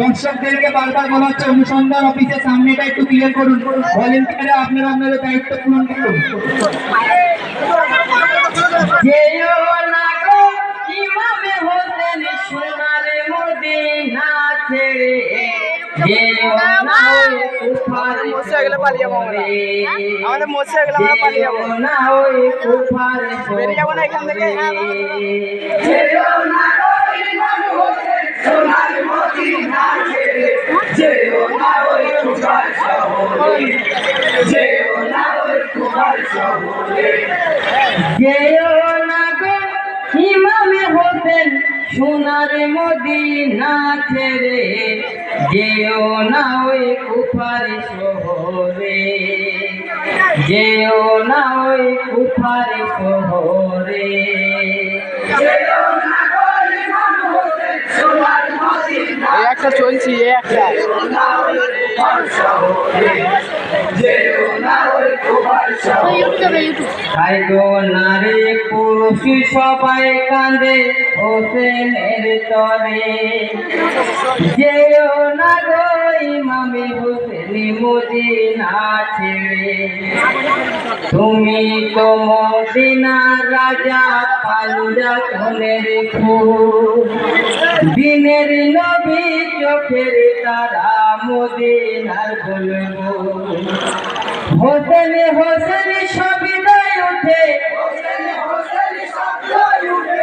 দর্শকদেরকে বারবার বলা হচ্ছে অনুসন্ধান অফিসের সামনেটা একটু ক্লিয়ার করুন ভলেন্টিয়াররা আপনারা আপনাদের দায়িত্ব পূরণ করুন। আমাদের মোছে গেলে আমরা পালিয়ে বেরিয়ে যাব না এখান থেকে। সোনার মদিনা ছেড়ে যেও না ওই কুফার শহরে যেও না ওই কুফার শহরে। যেও না গো ইমামে হোসেন সোনার মদিনা ছেড়ে যেও না ওই কুফার শহরে যেও না ওই কুফার শহরে। যেও না গো ইমামে হোসেন সোনার মদিনা এই একটা চলছি এই একটা তাই গো নারী পুরুষ সবাই কাঁদে হোসেনের তরে যেও না গো মদিনা ছেড়ে তুমি তো মদিনা রাজা পাঞ্জা কোনের ফুল। দিনের নবী চোখের তারা মদিনার বলব হোসেন হোসেন সবিদায় উঠে। হোসেন হোসেন সবিদায় উঠে।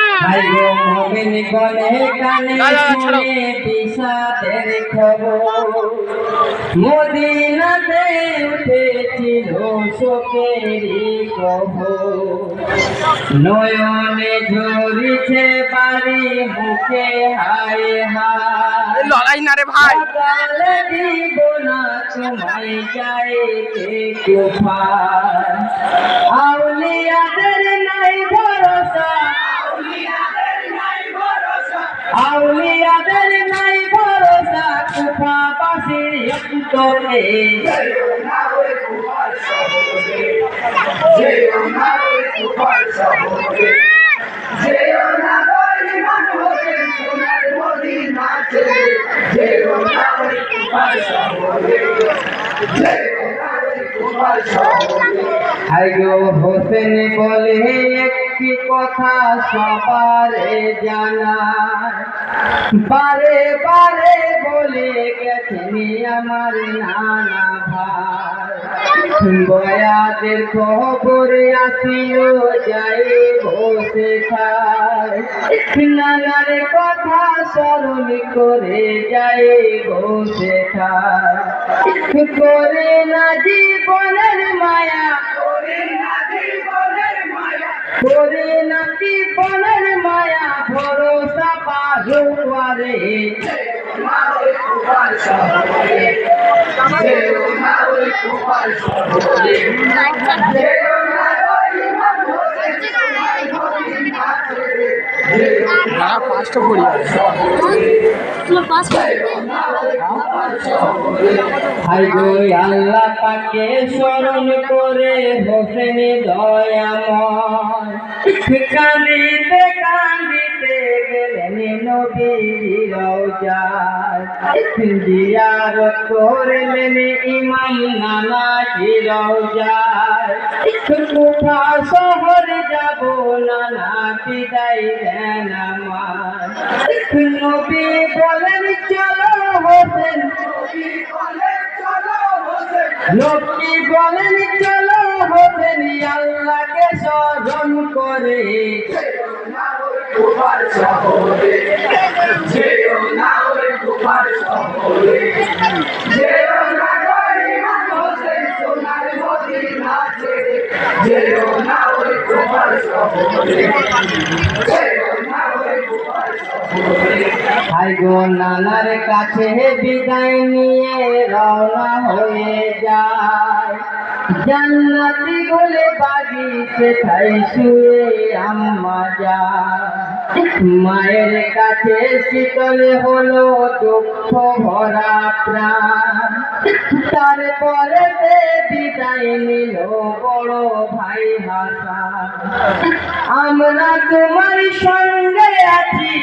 মমিন গনে কানে না, না, ছাড়ো। শুনে বিষাদের খবর মদিনাতে উঠেছিল শোকেরই কবর নয়নে লড়াই না রে ভাই ভরসা অন্তরে আইগো হোসেন বলে একটি কথা সবারে জানা বারে বারে বলে গেছেন আমার নানা ভাই। বয়াদের খবর আসিল যাই বসে খায় নানার কথা স্মরণ করে যাই বসে খায় করে না জীবনের মায়া করে না জীবনের মায়া ভরসা পারে না পাঁচটা পড়ি হাই গো আল্লাহ পাকে স্মরণ করে হোসেন দয়াময়। কান্দিতে কান্দিতে গেলেন নবীর জিয়ারত করলেন ইমাম নানা রওজায় কুফা শহর যাব নানা বিদায় দেন আমার নবী বলেন চলো হোসেন লোকটি বলেন চলো হোসেন আল্লাহকে স্মরণ করে। হাই গো নানার কাছে বিদায় নিয়ে রওনা হয়ে যায়। জান্নাতি বলে বাগিছে ঠাই শুয়ে আম্মা যা। মায়ের কাছে শীতল হলো দুঃখ ভরা প্রাণ। তারপরে বিদায় নিল বড় ভাই হাসান। আমরা তোমার সঙ্গে আছি।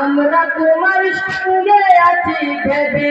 আমরা তোমার সঙ্গে আছি। ভেবে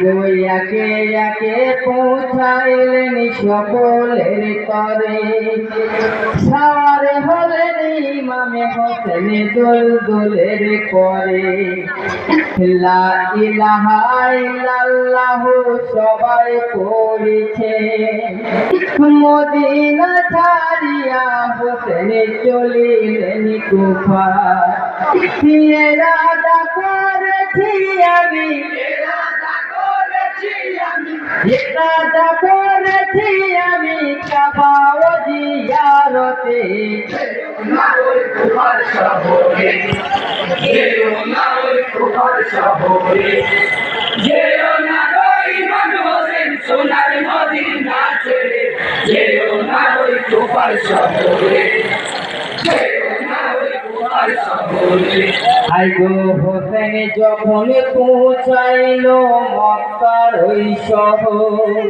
গো, একে একে পৌঁছাইলেন সকলের তরে। সারে হলেন ইমামে হোসেন দোল দোলের পরে। লা ইলাহা ইল্লাল্লাহ সবাই পড়েছে। মদিনা ছাড়িয়া হোসেন চলিলেন কুফা। করেছি আমি। ইরাদা করেছি আমি। জিয়ারতে। সোনার মদিনা ছেড়ে যেও না ওই তোপার শহরে যেও না ওই তোপার শহরে। আই গো হোসেন যখন পৌঁছাইল মক্কার ওই শহর